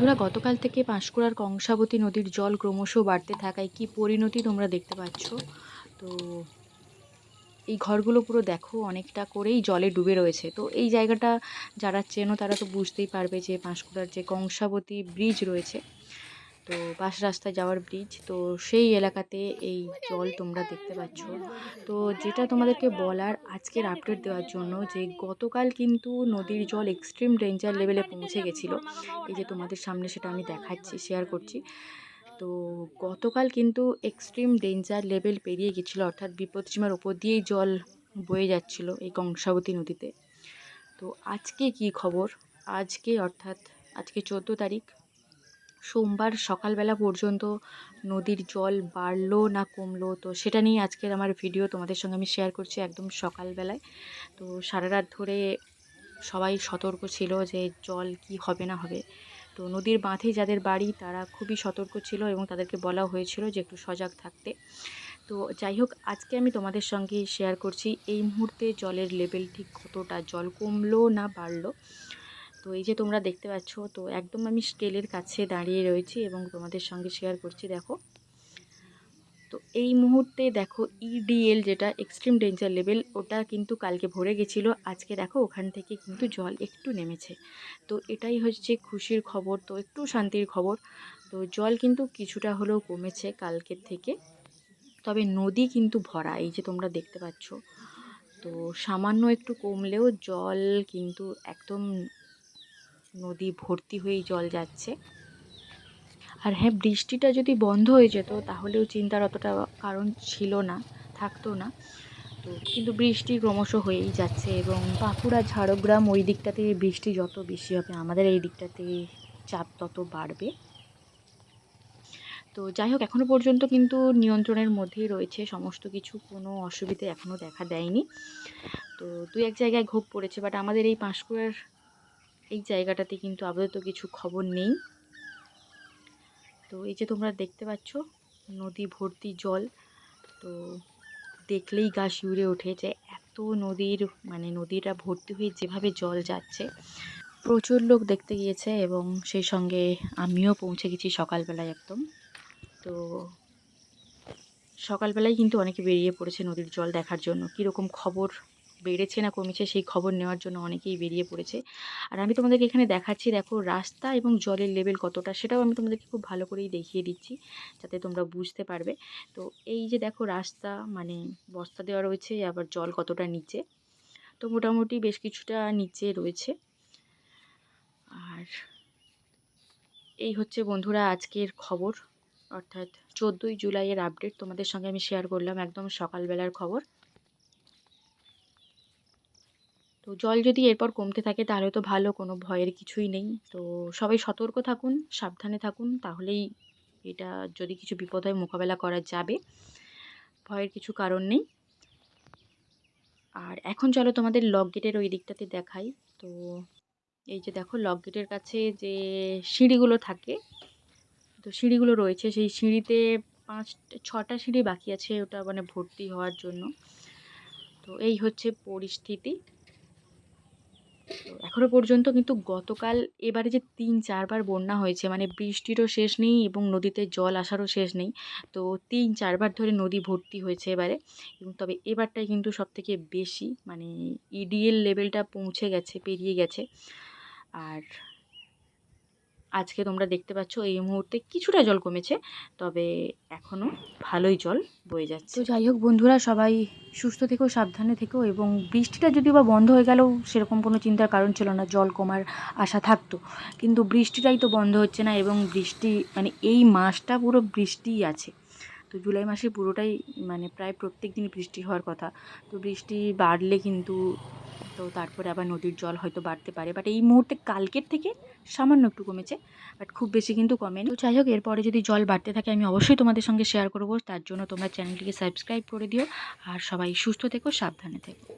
বন্ধুরা, গতকাল থেকে পাঁশকুড়ার কংসাবতী নদীর জল ক্রমশ বাড়তে থাকায় কি পরিণতি তোমরা দেখতে পাচ্ছ? তো এই ঘরগুলো পুরো দেখো, অনেকটা করেই জলে ডুবে রয়েছে। তো এই জায়গাটা যারা চেনো তারা তো বুঝতেই পারবে যে পাঁশকুড়ার যে কংসাবতী ব্রিজ রয়েছে তো বাস রাস্তায় যাওয়ার ব্রিজ তো সেই এলাকাতে এই জল তোমরা দেখতে পাচ্ছ। তো যেটা তোমাদেরকে বলার আজকের আপডেট দেওয়ার জন্য যে গতকাল কিন্তু নদীর জল এক্সট্রিম ডেঞ্জার লেভেলে পৌঁছে গেছিল। এই যে তোমাদের সামনে সেটা আমি দেখাচ্ছি শেয়ার করছি। তো গতকাল কিন্তু এক্সট্রিম ডেঞ্জার লেভেল পেরিয়ে গেছিল, অর্থাৎ বিপদসীমার ওপর দিয়েই জল বয়ে যাচ্ছিল এই কংসাবতী নদীতে। তো আজকে কি খবর? আজকে অর্থাৎ আজকে চোদ্দ তারিখ। সোমবার সকালবেলা পর্যন্ত নদীর জল বাড়লো না কমলো? তো সেটা নিয়ে আজকের আমার ভিডিও তোমাদের সঙ্গে আমি শেয়ার করছি একদম সকালবেলায়। তো সারা রাত ধরে সবাই সতর্ক ছিল যে জল কি হবে না হবে। তো নদীর বাঁধে যাদের বাড়ি, তারা খুবই সতর্ক ছিল এবং তাদেরকে বলা হয়েছিল যে একটু সজাগ থাকতে। তো যাই হোক, আজকে আমি তোমাদের সঙ্গে শেয়ার করছি এই মুহূর্তে জলের লেভেল ঠিক কতটা? জল কমলো না বাড়লো? তো এই যে তোমরা দেখতে পাচ্ছ, তো একদম আমি স্কেলের কাছে দাঁড়িয়ে রয়েছি এবং তোমাদের সঙ্গে শেয়ার করছি, দেখো। তো এই মুহূর্তে দেখো ইডিএল যেটা এক্সট্রিম ডেঞ্জার লেভেল ওটা কিন্তু কালকে ভরে গেছিল। আজকে দেখো ওখান থেকে কিন্তু জল একটু নেমেছে। তো এটাই হচ্ছে খুশির খবর, তো একটু শান্তির খবর। তো জল কিন্তু কিছুটা হলেও কমেছে কালকের থেকে। তবে নদী কিন্তু ভরা, এই যে তোমরা দেখতে পাচ্ছ। তো সামান্য একটু কমলেও জল কিন্তু একদম নদী ভর্তি হয়েই জল যাচ্ছে। আর হ্যাঁ বৃষ্টিটা যদি বন্ধ হয়ে যেত, তাহলেও চিন্তার অতটা কারণ ছিল না, থাকতো না। তো কিন্তু বৃষ্টি ক্রমশ হয়েই যাচ্ছে এবং বাঁকুড়া, ঝাড়গ্রাম ওই দিকটাতে বৃষ্টি যত বেশি হবে, আমাদের এই দিকটাতে চাপ তত বাড়বে। তো যাই হোক এখনও পর্যন্ত কিন্তু নিয়ন্ত্রণের মধ্যেই রয়েছে, সমস্ত কিছু কোনো অসুবিধে এখনও দেখা দেয়নি। তো দু এক জায়গায় ঘোপ পড়েছে বাট আমাদের এই পাঁশকুড়ার এই জায়গাটাতে কিন্তু আপাতত কিছু খবর নেই। তো এই যে তোমরা দেখতে পাচ্ছ, নদী ভর্তি জল, তো দেখলেই গা শিউরে ওঠে যে এত নদীর মানে নদীটা ভর্তি হয়ে যেভাবে জল যাচ্ছে, প্রচুর লোক দেখতে গিয়েছে এবং সেই সঙ্গে আমিও পৌঁছে গেছি সকালবেলায় একদম। তো সকালবেলায় কিন্তু অনেকে বেরিয়ে পড়েছে নদীর জল দেখার জন্য। কীরকম খবর বেড়েছে না কমেছে সেই খবর নেওয়ার জন্য অনেকেই বেরিয়ে পড়েছে। আর আমি তোমাদেরকে এখানে দেখাচ্ছি, দেখো রাস্তা এবং জলের লেভেল কতটা, সেটাও আমি তোমাদেরকে খুব ভালো করেই দেখিয়ে দিচ্ছি, যাতে তোমরা বুঝতে পারবে। তো এই যে দেখো রাস্তা মানে বস্তা দেওয়া রয়েছে, আবার জল কতটা নিচে, তো মোটামুটি বেশ কিছুটা নিচে রয়েছে। আর এই হচ্ছে বন্ধুরা আজকের খবর, অর্থাৎ চোদ্দোই জুলাইয়ের আপডেট তোমাদের সঙ্গে আমি শেয়ার করলাম, একদম সকালবেলার খবর। তো জল যদি এরপর কমতে থাকে তাহলে তো ভালো, কোনো ভয়ের কিছুই নেই। তো সবাই সতর্ক থাকুন, সাবধানে থাকুন, তাহলেই এটা যদি কিছু বিপদ হয় মোকাবেলা করা যাবে। ভয়ের কিছু কারণ নেই। আর এখন চলো তোমাদের লক গেটের ওই দিকটাতে দেখাই। তো এই যে দেখো লক গেটের কাছে যে সিঁড়িগুলো থাকে, তো সিঁড়িগুলো রয়েছে। সেই সিঁড়িতে পাঁচ ছটা সিঁড়ি বাকি আছে ওটা মানে ভর্তি হওয়ার জন্য। তো এই হচ্ছে পরিস্থিতি। এখনও পর্যন্ত কিন্তু গতকাল এবারে যে তিন, চারবার বন্যা হয়েছে মানে বৃষ্টিরও শেষ নেই এবং নদীতে জল আসারও শেষ নেই। তো তিন, চারবার ধরে নদী ভর্তি হয়েছে এবারে এবং তবে এবারটাই কিন্তু সবথেকে বেশি মানে ইডিএল লেভেলটা পৌঁছে গেছে, পেরিয়ে গেছে। আর আজকে তোমরা দেখতে পাচ্ছ এই মুহূর্তে কিছুটা জল কমেছে, তবে এখনও ভালোই জল বয়ে যাচ্ছে। তো যাই হোক বন্ধুরা, সবাই সুস্থ থেকেও সাবধানে থেকেও এবং বৃষ্টিটা যদিও বা বন্ধ হয়ে গেলেও সেরকম কোনো চিন্তার কারণ ছিল না, জল কমার আশা থাকতো। কিন্তু বৃষ্টিটাই তো বন্ধ হচ্ছে না এবং বৃষ্টি মানে এই মাসটা পুরো বৃষ্টিই আছে। তো জুলাই মাসে পুরোটাই মানে প্রায় প্রত্যেক দিন বৃষ্টি হওয়ার কথা। তো বৃষ্টি বাড়লে কিন্তু তো তারপরে আবার নদীর জল হয়তো বাড়তে পারে। বাট এই মুহূর্তে কালকের থেকে সামান্য একটু কমেছে বাট খুব বেশি কিন্তু কমেনি। তো যাই হোক, এরপরে যদি জল বাড়তে থাকে, আমি অবশ্যই তোমাদের সঙ্গে শেয়ার করব। তার জন্য তোমরা চ্যানেলটিকে সাবস্ক্রাইব করে দিও। আর সবাই সুস্থ থেকো, সাবধানে থেকো।